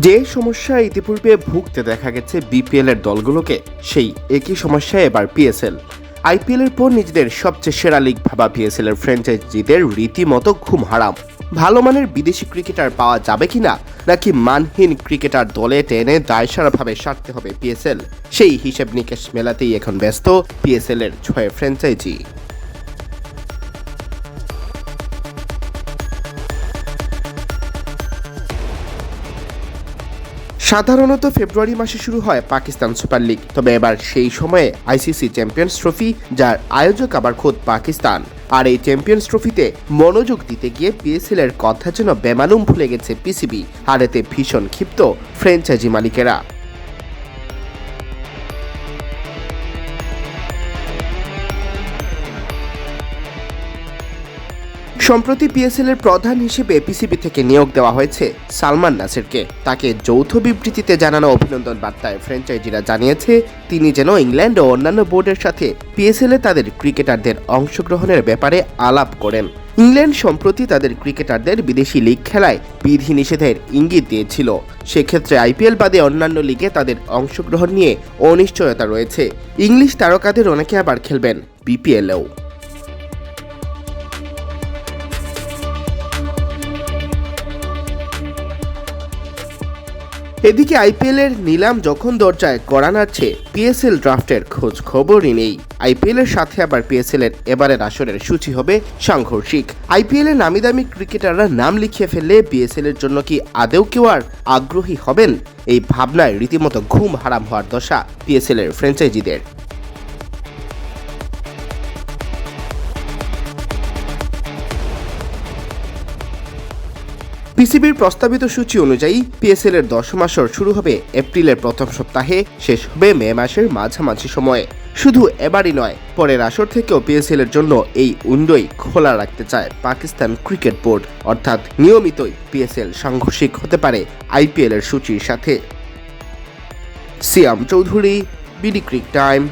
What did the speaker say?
যে সমস্যা ইতিপূর্বে ভুগতে দেখা গেছে বিপিএল এর দলগুলোকে, সেই একই সমস্যা এবার পিএসএল। আইপিএল এর পর নিজেদের সবচেয়ে সেরা লিগ ভাবা পিএসএল এর ফ্র্যাঞ্চাইজিদের রীতিমতো ঘুম হারাম। ভালো মানের বিদেশি ক্রিকেটার পাওয়া যাবে কিনা, নাকি মানহীন ক্রিকেটার দলে টেনে দায়সারাভাবে সারতে হবে পিএসএল? সেই হিসেব নিকেশ মেলাতেই এখন ব্যস্ত পিএসএল এর ছয় ফ্র্যাঞ্চাইজি সাধারণত ফেব্রুয়ারি মাসে শুরু হয় পাকিস্তান সুপার লিগ। তবে এবার সেই সময়ে আইসিসি চ্যাম্পিয়ন্স ট্রফি, যার আয়োজক আবার খোদ পাকিস্তান। আর এই চ্যাম্পিয়ন্স ট্রফিতে মনোযোগ দিতে গিয়ে পিএসএল এর কথা যেন বেমালুম ভুলে গেছে পিসিবি আর এতে ভীষণ ক্ষিপ্ত ফ্র্যাঞ্চাইজি মালিকেরা। সম্প্রতি পিএসএল এর প্রধান হিসেবে পিসিবি থেকে নিয়োগ দেওয়া হয়েছে সালমান নাসিরকে। তাকে যৌথ বিবৃতিতে জানানো অভিনন্দন বার্তায় ফ্র্যাঞ্চাইজিরা জানিয়েছে, তিনি যেন ইংল্যান্ড ও অন্যান্য বোর্ডের সাথে পিএসএল এ তাদের ক্রিকেটারদের অংশগ্রহণের ব্যাপারে আলাপ করেন। ইংল্যান্ড সম্প্রতি তাদের ক্রিকেটারদের বিদেশি লিগ খেলায় বিধিনিষেধের ইঙ্গিত দিয়েছিল। সেক্ষেত্রে আইপিএল বাদে অন্যান্য লিগে তাদের অংশগ্রহণ নিয়ে অনিশ্চয়তা রয়েছে। ইংলিশ তারকাদের অনেকে আবার খেলবেন বিপিএলেও এদিকে আইপিএল এর নিলাম যখন দরজায় কড়া নাড়ছে পিএসএল ড্রাফটের খোঁজ খবরই নেই। আইপিএল এর সাথে আবার পিএসএল এর এবারের আসরের সূচি হবে সাংঘর্ষিক। আইপিএল নামি দামি ক্রিকেটাররা নাম লিখিয়ে ফেললে পিএসএল এর জন্য কি আদেও কেউ আর আগ্রহী হবেন? এই ভাবনায় রীতিমতো ঘুম হারাম হওয়ার দশা পিএসএল এর ফ্র্যাঞ্চাইজিদের। পিসিবির প্রস্তাবিত সূচি অনুযায়ী পিএসএল এর দশম আসর শুরু হবে এপ্রিলের প্রথম সপ্তাহে, শেষ হবে মে মাসের মাঝামাঝি সময়ে। শুধু এবারই নয়, পরের আসর থেকেও পিএসএল এর জন্য এই উইন্ডোই খোলা রাখতে চায় পাকিস্তান ক্রিকেট বোর্ড। অর্থাৎ নিয়মিতই পিএসএল সাংঘর্ষিক হতে পারে আইপিএল এর সূচির সাথে। Siam Chowdhury, BD cric time.